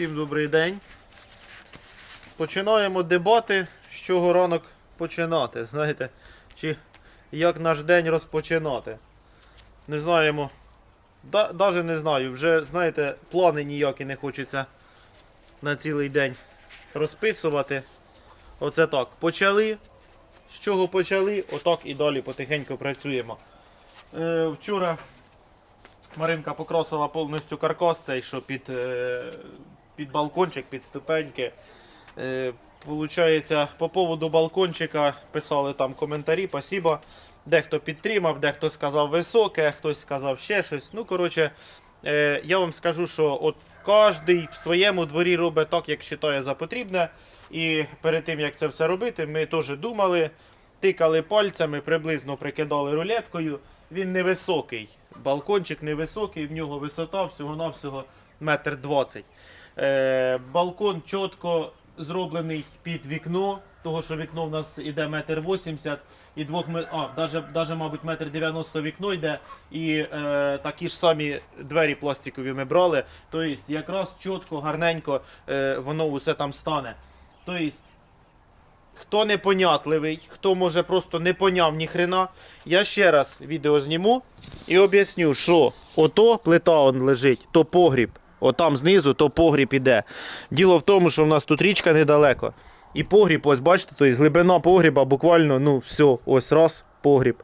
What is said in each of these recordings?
Всім добрий день. Починаємо дебати, з чого ранок починати. Знаєте, чи як наш день розпочинати. Не знаємо. Даже не знаю. Вже, знаєте, плани ніякі не хочеться на цілий день розписувати. Оце так. Почали. З чого почали, отак і далі потихеньку працюємо. Е, вчора Маринка покрасила повністю каркас цей, що під, е, під балкончик, під ступеньки. Е, Получається, по поводу балкончика писали там коментарі, спасибо. Дехто підтримав, дехто сказав високе, хтось сказав ще щось. Ну, коротше, е, я вам скажу, що от кожен в своєму дворі робить так, як вважає за потрібне. І перед тим, як це все робити, ми теж думали, тикали пальцями, приблизно прикидали рулеткою. Він невисокий. Балкончик невисокий, в нього висота всього-навсього метр двадцять. Е, балкон чітко зроблений під вікно, того що вікно в нас іде метр вісімдесят і двох а, даже, даже, мабуть, метр дев'яносто вікно йде, і е, такі ж самі двері пластикові ми брали. Тобто якраз чітко, гарненько е, воно усе там стане. Тобто Хто непонятливий, хто може просто не поняв ні хрена, я ще раз відео зніму і об'ясню, що ото плита он лежить, то погріб. Отам знизу, то погріб іде. Діло в тому, що в нас тут річка недалеко. І погріб, ось бачите, тобто глибина погріба буквально, ну все, ось раз, погріб.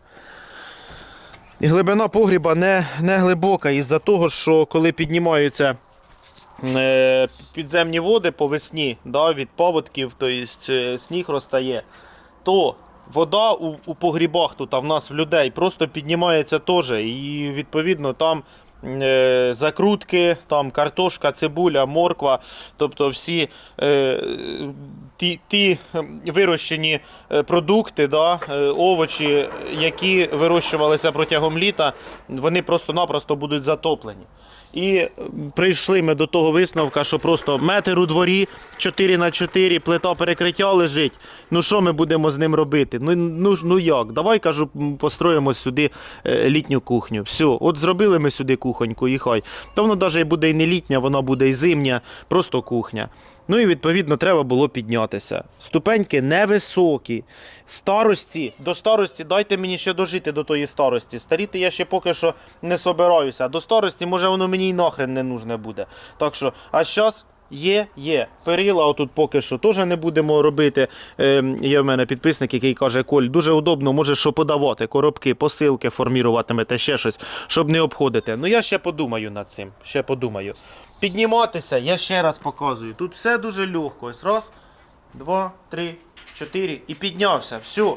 І глибина погріба не, не глибока, із-за того, що коли піднімаються е, підземні води по весні да, від паводків, тобто сніг розтає, то вода у, у погрібах тут а в нас в людей просто піднімається теж. І відповідно там закрутки, там картошка, цибуля, морква, тобто всі е, ті, ті ем, вирощені е, продукти, да, е, овочі, які вирощувалися протягом літа, вони просто-напросто будуть затоплені. І прийшли ми до того висновка, що просто метр у дворі 4 на 4 плита перекриття лежить. Ну що ми будемо з ним робити? Ну, ну, ну як? Давай кажу, построїмо сюди е, літню кухню. Все, от зробили ми сюди кухоньку, і хай. Та воно навіть буде і не літня, вона буде і зимня, просто кухня. Ну і відповідно треба було піднятися. Ступеньки невисокі. Старості, до старості дайте мені ще дожити до тої старості. Старіти я ще поки що не собираюся. До старості, може, воно мені й нахрен не нужне буде. Так що, а зараз. Є, є. Перила отут поки що теж не будемо робити. Е, є в мене підписник, який каже, Коль, дуже удобно, може що подавати, коробки, посилки форміруватимете, ще щось, щоб не обходити. Ну я ще подумаю над цим. Ще подумаю. Підніматися, я ще раз показую. Тут все дуже легко. Ось раз, два, три, чотири. І піднявся. Все.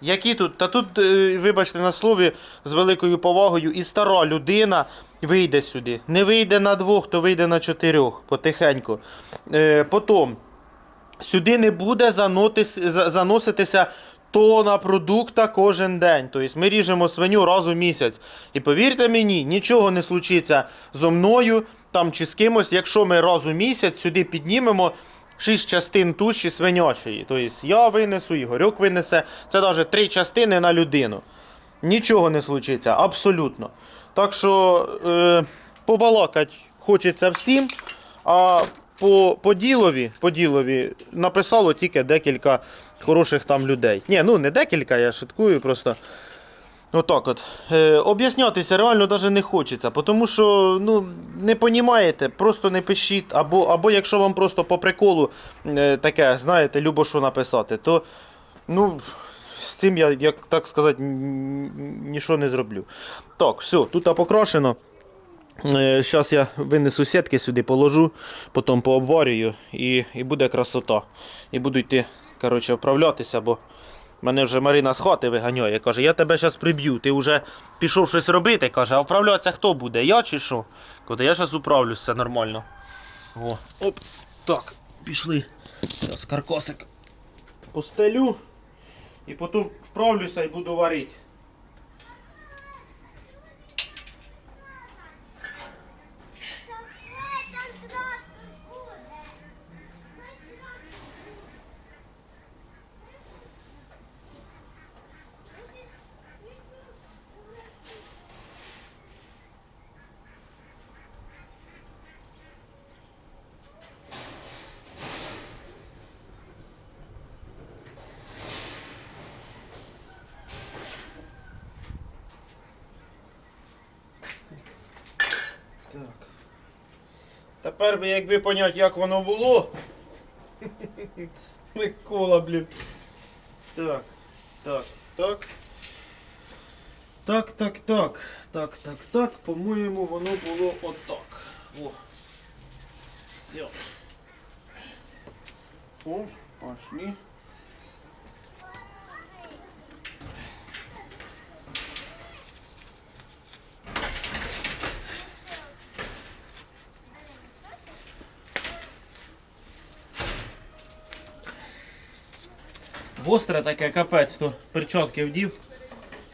Які тут? Та тут, е, вибачте на слові, з великою повагою, і стара людина вийде сюди. Не вийде на двох, то вийде на чотирьох, потихеньку. Е, потім, сюди не буде занотис, заноситися тона продукта кожен день. Тобто ми ріжемо свиню раз у місяць. І повірте мені, нічого не случиться зо мною там чи з кимось, якщо ми раз у місяць сюди піднімемо. Шість частин туші свинячої. Тобто я винесу, Ігорьок винесе. Це навіть три частини на людину. Нічого не случиться, абсолютно. Так що е, побалакать хочеться всім, а по, по, ділові, по ділові написало тільки декілька хороших там людей. Ні, ну не декілька, я шуткую просто. Отак от. Е, об'яснятися реально навіть не хочеться, тому що ну, не понімаєте, просто не пишіть. Або, або якщо вам просто по приколу е, таке, знаєте, любо що написати, то ну, з цим я, як так сказати, нічого не зроблю. Так, все, тут покрашено. Зараз я винесу сітки сюди, положу, потім пообварюю і, і буде красота. І буду йти коротше, вправлятися, бо мене вже Марина з хати виганяє. Каже, я тебе зараз приб'ю. Ти вже пішов щось робити. Каже, а вправлятися хто буде? Я чи що? Каже, я зараз управлюсь, все нормально. О, оп, так, пішли. Зараз каркосик постелю. І потім вправлюся і буду варити. Тепер би якби понять, як воно було. Микола, блін. Так, так, так. Так, так, так. Так, так, так. По-моєму, воно було отак. О. Все. О, пошли. Гостре таке капець, то перчатки вдів.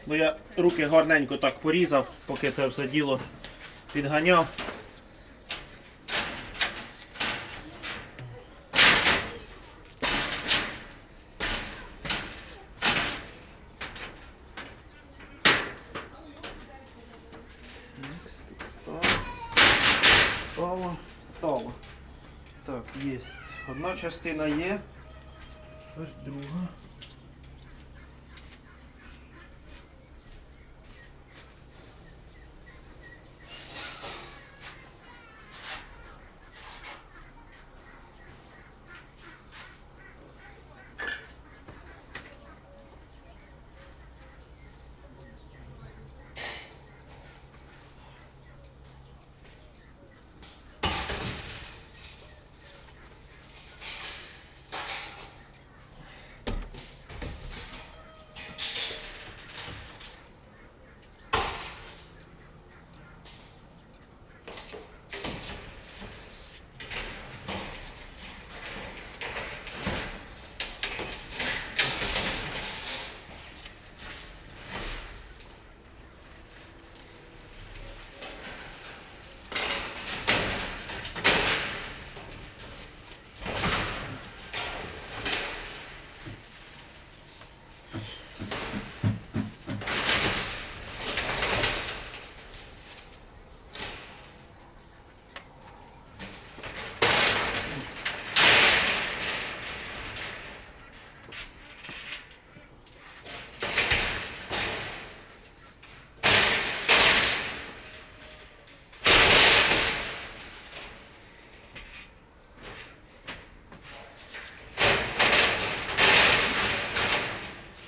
Бо я руки гарненько так порізав, поки це все діло підганяв. Стало, стало. Так, є. Одна частина є. Тепер друга.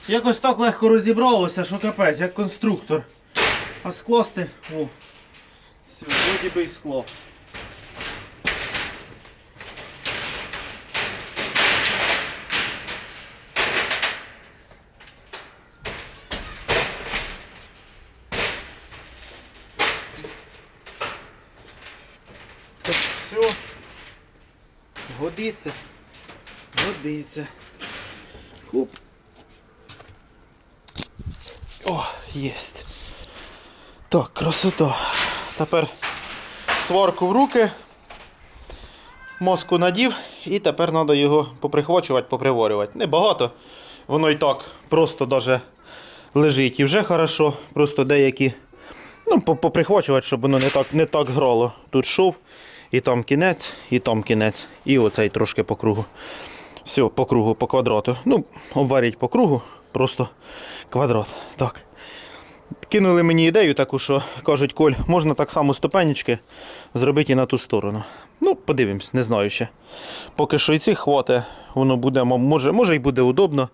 Якось так легко розібралося, що капець, як конструктор. А скласти. О. Вроді би і скло. Так, все. Годиться. Годиться. Хуп. Єсть. Так, красота. Тепер сварку в руки, мозку надів і тепер треба його поприхвачувати, поприварювати. Небагато. Воно і так просто даже лежить. І вже хорошо. Просто деякі. Ну, поприхвачувати, щоб воно не так, не так грало. Тут шов, і там кінець, і там кінець. І оцей трошки по кругу. Все, по кругу, по квадрату. Ну, обваріть по кругу, просто квадрат. Так. Кинули мені ідею таку, що кажуть, Коль, можна так само ступенечки зробити і на ту сторону. Ну, подивимось, не знаю ще. Поки що і цих хватить, воно буде, може, може і буде удобно.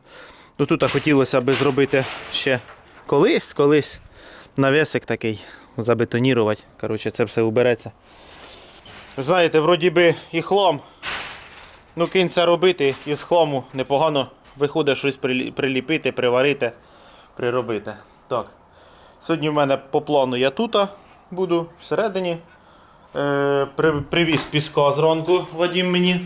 Ну тут хотілося би зробити ще колись, колись навісик такий забетонірувати. Коротше, це все убереться. Знаєте, вроді би і хлам. Ну, кинься робити із хламу непогано виходить щось приліпити, приварити, приробити. Так. Сьогодні в мене по плану я тут буду всередині. Е, при, привіз піска зранку Вадім мені.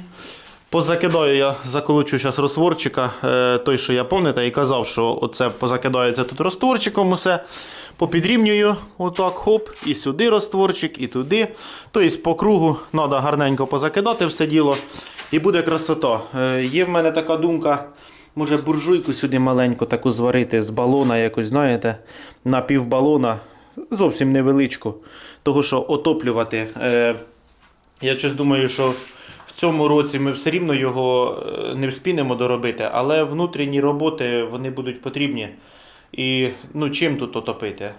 Позакидаю я, заколочу зараз розтворчика, е, той, що я пам'ятаю, і казав, що оце позакидається тут розтворчиком усе. Попідрівнюю, отак, хоп, і сюди розтворчик, і туди. Тобто по кругу треба гарненько позакидати все діло. І буде красота. Е, є в мене така думка, може буржуйку сюди маленьку таку зварити з балона, якось, знаєте, на півбалона, зовсім невеличку. Того, що отоплювати. Е, я щось думаю, що в цьому році ми все рівно його е, не вспінемо доробити, але внутрішні роботи вони будуть потрібні. І ну, чим тут отопити?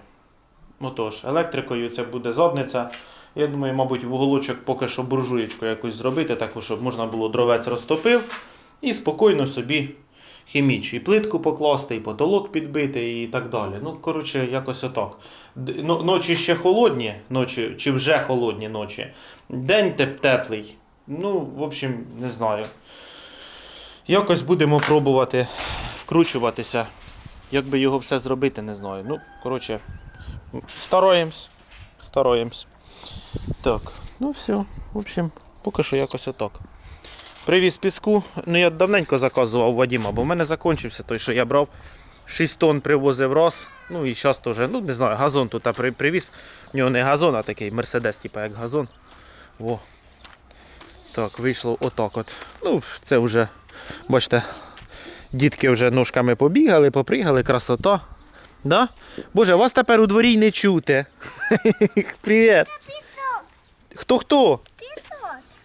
Отож, електрикою це буде задниця. Я думаю, мабуть, в уголочок поки що буржуєчку якусь зробити, таку, щоб можна було дровець розтопив і спокійно собі хіміч. І плитку покласти, і потолок підбити, і так далі. Ну, коротше, якось отак. Ну, Ночі ще холодні, ночі, чи вже холодні ночі. День теп- теплий. Ну, в общем, не знаю. Якось будемо пробувати вкручуватися. Як би його все зробити, не знаю. Ну, коротше, стараємось. Стараємось. Так, ну все. В общем, поки що якось отак. Привіз піску. Ну я давненько заказував у Вадима, бо в мене закінчився той, що я брав. 6 тонн привозив раз. Ну і зараз теж, ну не знаю, газон тут при- привіз. В нього не газон, а такий мерседес, типу як газон. Во. Так, вийшло отак от. Ну, це вже, бачите, дітки вже ножками побігали, попригали, красота. Да? Боже, вас тепер у дворі не чути. Привіт. Хто хто?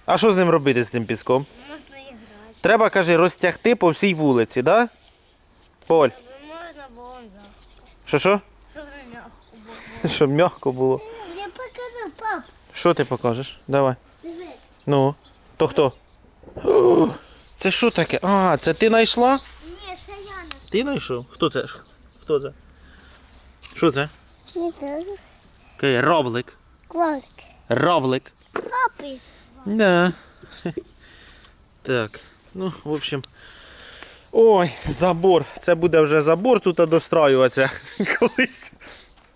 А що з ним робити з цим піском? Треба, каже, розтягти по всій вулиці, да? Поль, Можна було що що? Щоб не м'яко було. Щоб м'яко було. Я покажу, пап. Що ти покажеш? Давай. Диви. Ну. То хто? О, Це що таке? А, це ти знайшла? Ні, це я на Ти знайшов? Хто це? Хто це? Що це? Не так. Каже, равлик. Равлик. Папи. Да. Так. Ну, в общем. Ой, забор. Це буде вже забор тут достроюватися. Колись.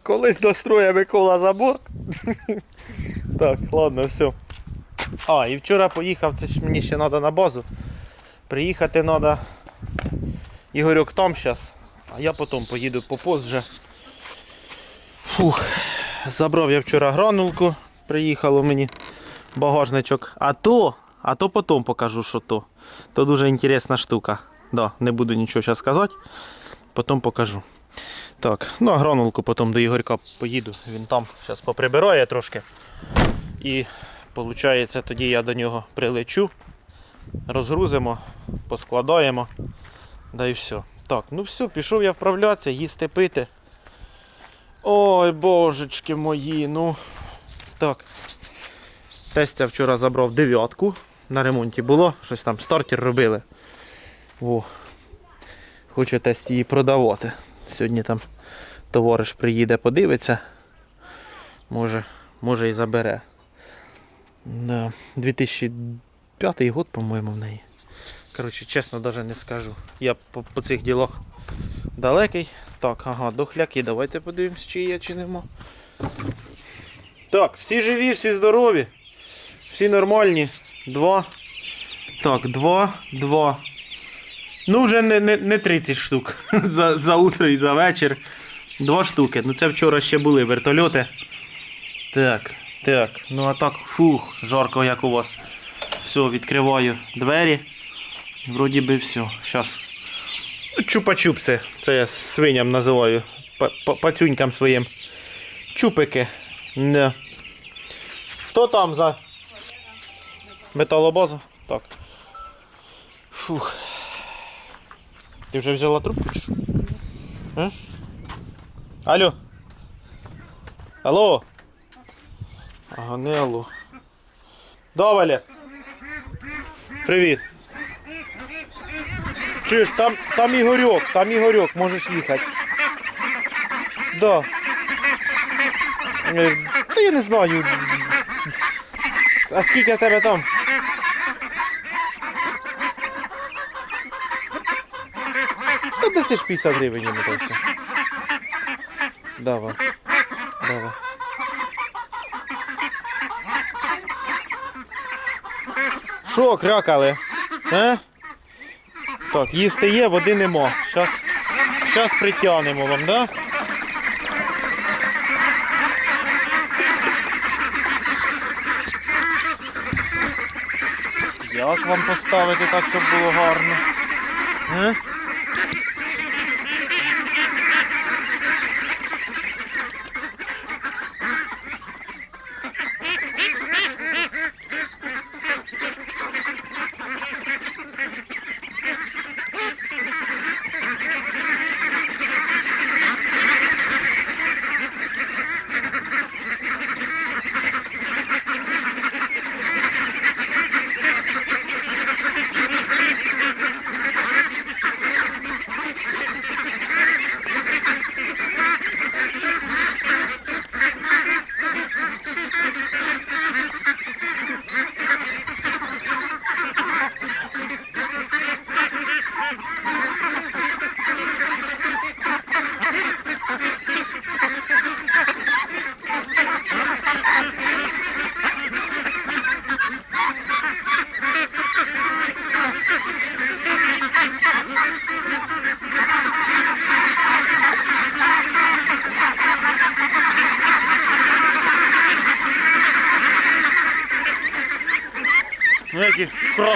Колись достроє Микола забор. Так, ладно, все. А, і вчора поїхав, це ж мені ще треба на базу. Приїхати треба. Ігорьок там зараз, а я потім поїду по пост вже. Фух. Забрав я вчора гранулку, приїхало мені багажничок. А то, а то потім покажу, що то. То дуже інтересна штука. Да, не буду нічого зараз сказати. Потім покажу. Так, ну а гранулку потім до Ігорька поїду. Він там зараз поприбирає трошки. І виходить, тоді я до нього прилечу, розгрузимо, поскладаємо. Да і все. Так, ну все, пішов я вправлятися, їсти пити. Ой, божечки мої, ну. Так. Тестя вчора забрав дев'ятку. На ремонті було, щось там стартер робили. О. Хоче тесть її продавати. Сьогодні там товариш приїде, подивиться. Може, може і забере. Да. 2005 год, по-моєму, в неї. Коротше, чесно, навіть не скажу. Я по, по цих ділах далекий. Так, ага, дохляки, давайте подивимось, чи є, чи нема. Так, всі живі, всі здорові. Всі нормальні. Два. Так, два, два. Ну, вже не, не, не 30 штук за, за утро і за вечір. Два штуки. Ну це вчора ще були вертольоти. Так, так. Ну а так, фух, жарко як у вас. Все, відкриваю двері. Вроді би все. Щас. Чупа-чупси. Це я свиням називаю. Па- па- Пацюнькам своїм. Чупики. Не. Хто там за металобаза? Так. Фух. Ти вже взяла трубку чи що? Алло. Алло. Ага, не алло. Да, Привіт. Чуєш, там, там Ігорьок, там Ігорьок, можеш їхати. Да. Е, Та я не знаю. А скільки тебе там? Десиш 50 гривень йому точно. Давай. Давай. Що крякали? А? Так, їсти є, води нема. Щас, щас притягнемо вам, да? Як вам поставити так, щоб було гарно? А?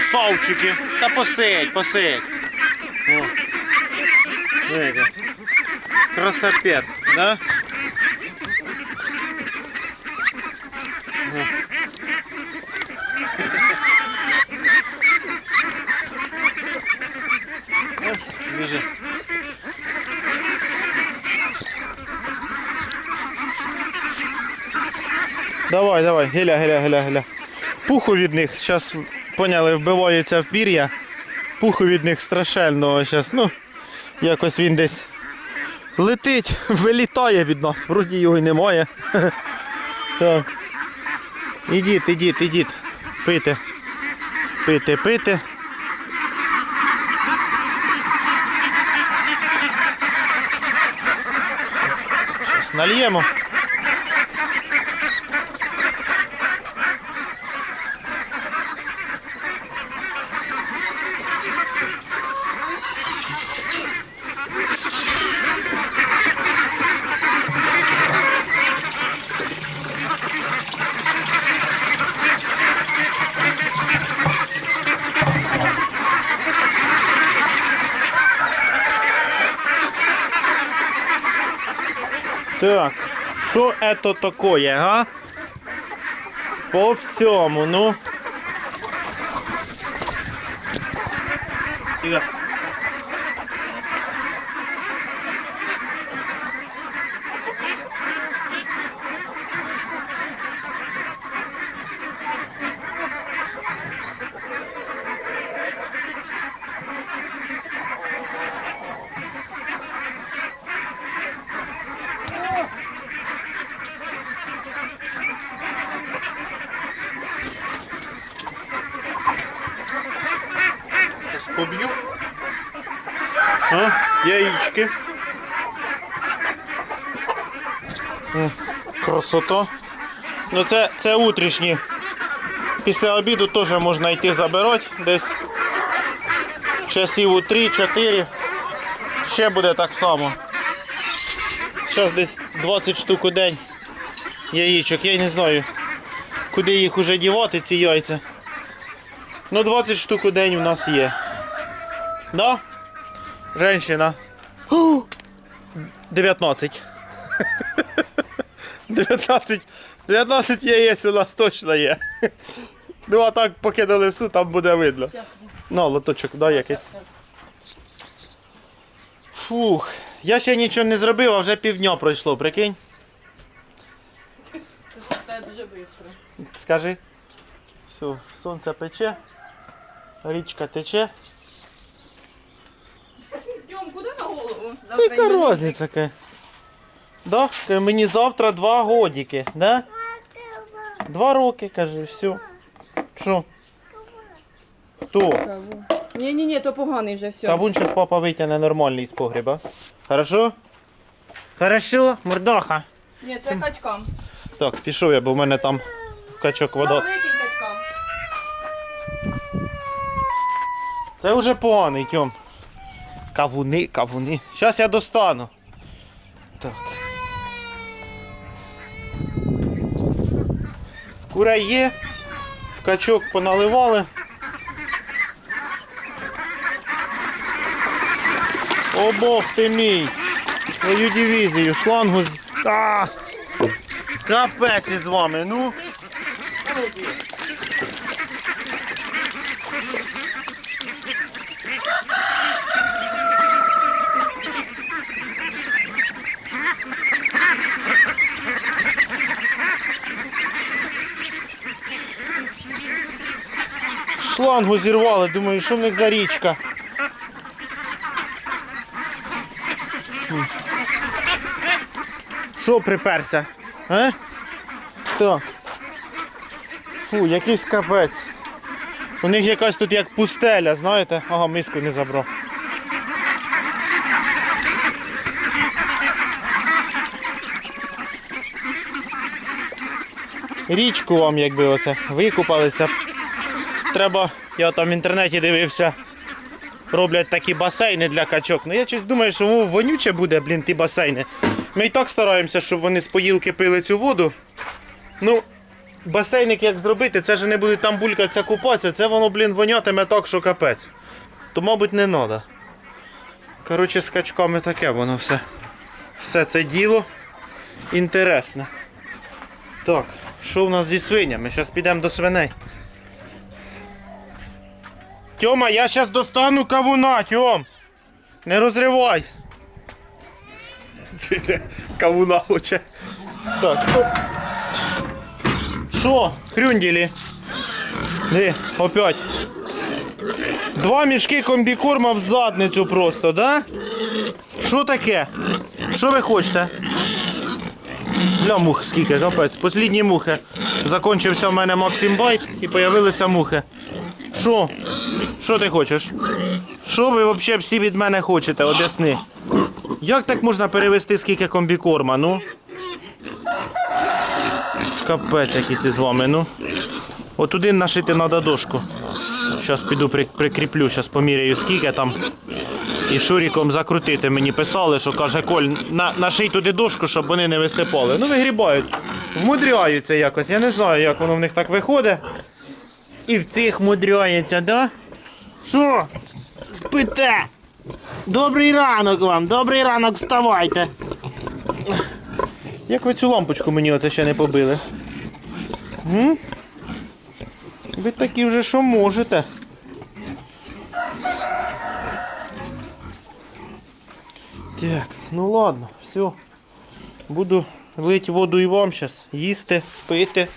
Красавчики. Та посидь, посидь. О. Які. Красопет, да? Давай, давай, гиля, гиля, гиля, гиля. Пуху від них, зараз поняли, вбиваються в пір'я. Пуху від них страшенно зараз, ну, якось він десь летить, вилітає від нас, вроді його й немає. Так. Ідіть, ідіть, ідіть. Пити. Пити, пити. Щас нальємо. Так, що это такое, га? По всьому, ну. Тихо. Щас поб'ю. А, яички. Красота. Ну це, це утрішні. Після обіду теж можна йти забирати десь часів у 3-4. Ще буде так само. Зараз десь 20 штук у день яєчок. Я не знаю, куди їх уже дівати, ці яйця. Ну 20 штук у день у нас є. Да? Женщина. Ху! 19. 19. 19 яєць у нас точно є. Ну а так поки до лесу, там буде видно. Ну, лоточок, дай якийсь. Фух. Я ще нічого не зробив, а вже півдня пройшло, прикинь. Це дуже швидко. Скажи. Все, сонце пече, річка тече. Тьом, куди голову? Яка різниця яка? Да? Мені завтра два годики, да? Два роки, каже, все. Що? Хто? Ні, ні, ні, то поганий вже все. Кавун зараз папа витягне нормальний з погреба. Хорошо? Хорошо, мордаха. Ні, це качкам. Так, пішов я, бо в мене там качок вода. Качкам. Це вже поганий, Тьом. Кавуни, кавуни. Зараз я достану. Так. В курей є. В качок поналивали. О бог ти мій! Твою дивізію, шлангу. Капець із вами, ну. Шлангу зірвали, думаю, що в них за річка. Що приперся? А? Так. Фу, якийсь капець. У них якась тут як пустеля, знаєте? Ага, миску не забрав. Річку вам якби оце викупалися. Треба, я там в інтернеті дивився, роблять такі басейни для качок. Ну я щось думаю, що ну, вонюче буде, блін, ті басейни. Ми і так стараємося, щоб вони з поїлки пили цю воду. Ну, басейник як зробити, це ж не буде там булькатися купатися, це воно, блін, вонятиме так, що капець. То, мабуть, не треба. Коротше, з качками таке воно все. Все це діло інтересне. Так, що в нас зі свинями? Зараз підемо до свиней. Тьома, я зараз достану кавуна, Тьом. Не розривайся. Кавуна хоче. Так. оп. Що, хрюнділі? Диви, опять. Два мішки комбікорма в задницю просто, да? Що таке? Що ви хочете? Для мух скільки, капець. Послідні мухи. Закончився в мене Максим Байт і появилися мухи. Що? Що ти хочеш? Що ви взагалі всі від мене хочете? Об'ясни. Як так можна перевести скільки комбікорма, ну? Капець якийсь із вами, ну. От туди нашити треба дошку. Зараз піду прикріплю, зараз поміряю скільки там. І шуріком закрутити мені писали, що каже Коль, на, наший туди дошку, щоб вони не висипали. Ну вигрібають, вмудряються якось. Я не знаю, як воно в них так виходить. І в цих мудряється, да? Що? Спите? Добрий ранок вам, добрий ранок, вставайте. Як ви цю лампочку мені оце ще не побили? М? Ви такі вже що можете. Так, ну ладно, все. Буду лить воду і вам зараз, їсти, пити.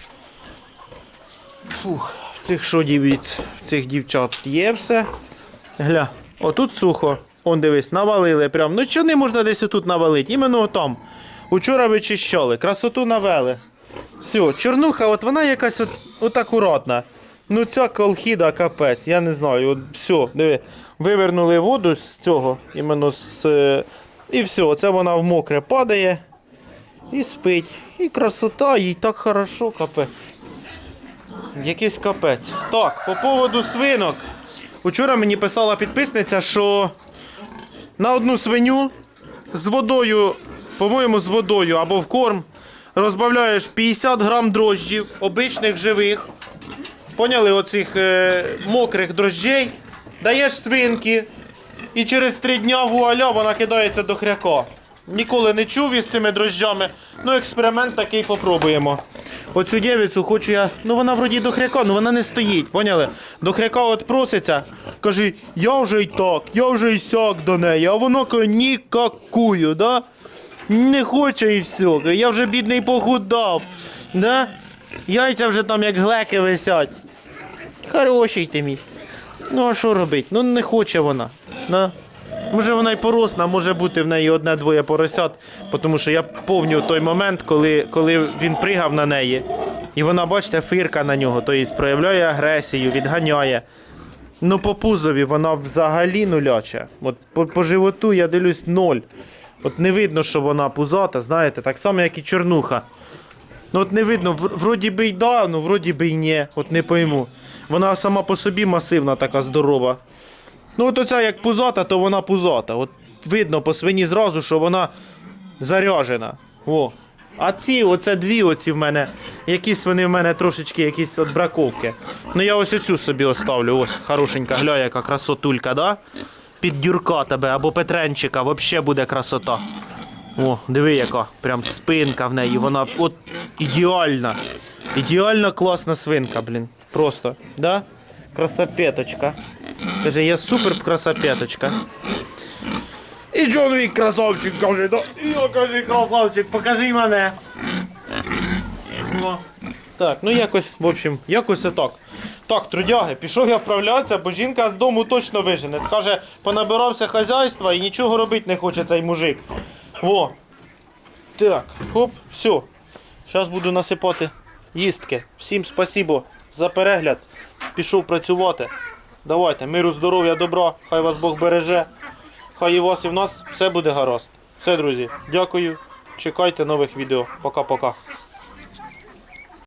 Фух, цих що дівіць, цих дівчат є все. Гля, отут сухо. Он дивись, навалили прям. Ну чого не можна десь тут навалити? Іменно там. Учора вичищали, красоту навели. Все, чорнуха, от вона якась от, от акуратна. Ну ця колхіда капець, я не знаю. От, все, диви. Вивернули воду з цього, іменно з. е, І все, оце вона в мокре падає і спить. І красота, їй так хорошо, капець. Якийсь капець. Так, по поводу свинок. Учора мені писала підписниця, що на одну свиню з водою, по-моєму, з водою або в корм розбавляєш 50 грам дрожджів, обичних живих. Поняли, оцих е, мокрих дрожджей, даєш свинки, і через три дня вуаля вона кидається до хряка. Ніколи не чув із цими дрожжами. Ну, експеримент такий попробуємо. Оцю дівицю хочу я. Ну вона вроді до хряка, ну вона не стоїть, поняли? До хряка от проситься, каже, я вже й так, я вже й сяк до неї, а вона каже, нікакую, да? Не хоче і все. Я вже бідний похудав. Да? Яйця вже там як глеки висять. Хороший ти мій. Ну а що робить? Ну не хоче вона. Да? Може вона й поросна, може бути в неї одне-двоє поросят, тому що я помню той момент, коли, коли він пригав на неї, і вона, бачите, фирка на нього, тобто проявляє агресію, відганяє. Ну, по пузові вона взагалі нуляча. От по, по животу я дивлюсь ноль. От не видно, що вона пузата, знаєте, так само, як і чорнуха. Ну от не видно, вроді би й да, ну вроді би й ні, от не пойму. Вона сама по собі масивна, така здорова. Ну, от оця як пузата, то вона пузата. От видно по свині зразу, що вона заряжена. О. А ці, оце дві оці в мене, якісь вони в мене трошечки якісь от браковки. Ну я ось оцю собі оставлю. Ось хорошенька, гля, яка красотулька, да? Під дюрка тебе або Петренчика, взагалі буде красота. О, диви, яка прям спинка в неї, вона от ідеальна. Ідеально класна свинка, блін. Просто, да? Красопеточка. Каже, я супер красопеточка. І Джон Вік красавчик каже, да? Я каже, красавчик, покажи мене. О. Так, ну якось, в общем, якось отак. Так, трудяги, пішов я вправлятися, бо жінка з дому точно вижене. Скаже, понабирався хазяйства і нічого робити не хоче цей мужик. О. Так, хоп, все. Зараз буду насипати їстки. Всім спасибо за перегляд. Пішов працювати. Давайте, миру, здоров'я, добра, хай вас Бог береже. Хай і вас і в нас все буде гаразд. Все, друзі, дякую. Чекайте нових відео. Пока-пока.